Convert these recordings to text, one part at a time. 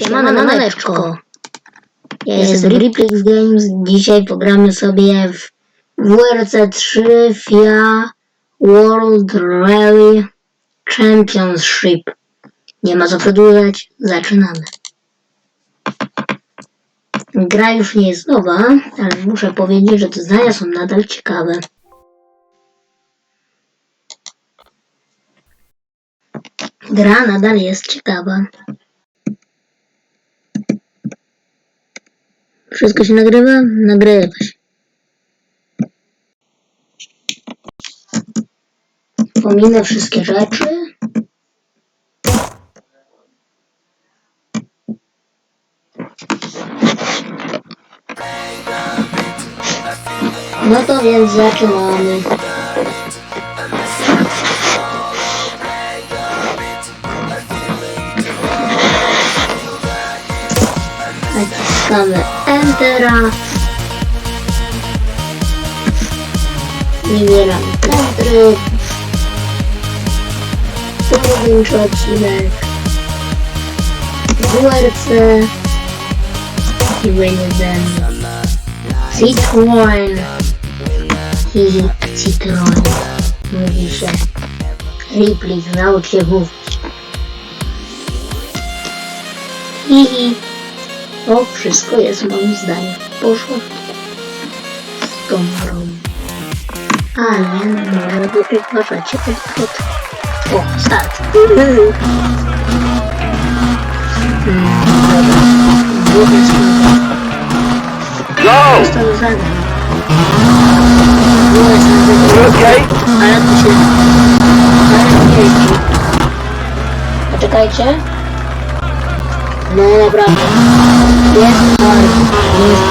Siemano, maneczko. Ja jestem Riplix Games. Dzisiaj pogramy sobie w WRC 3 FIA World Rally Championship. Nie ma co przedłużać, zaczynamy. Gra już nie jest nowa, ale muszę powiedzieć, że te zdania są nadal ciekawe. Gra nadal jest ciekawa. Wszystko się nagrywa? Nagrywa się. Pominę wszystkie rzeczy. No to więc zaczynamy. Naciskamy Entera. Wybieram ten tryb. Pojedynczy odcinek. WRC. I będzie Citroen. I Citroen. Mówi się. Ripley, naucz się mówić. Hihi. O, wszystko jest moim zdaniem porządku. Z tą grą. Ale może wy uważacie pod... O, start. Go! jest to zadanie. Wobec You okay? Ale tu się... Ale tu jeździ. Poczekajcie. No naprawdę. Jest bardzo. Jest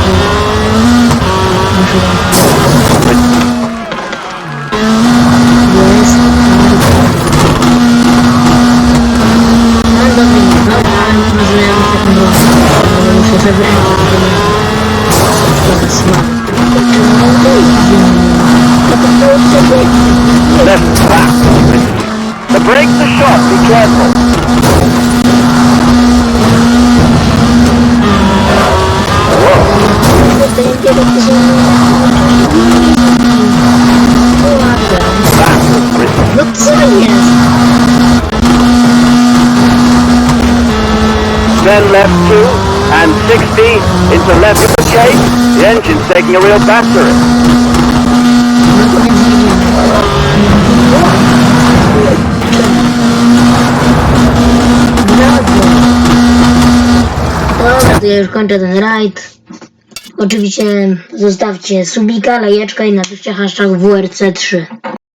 Jest bardzo. Bardzo mi dobra, może ja muszę taką ale muszę zebrać. Trochę słabo. Left back. The brakes are short, be careful. 10 left 2 and 60 into left shape. The engine's taking a real battering. Dobra, to ja już kończę ten rajd. Oczywiście zostawcie subika, lajeczka i napiszcie hashtag WRC3.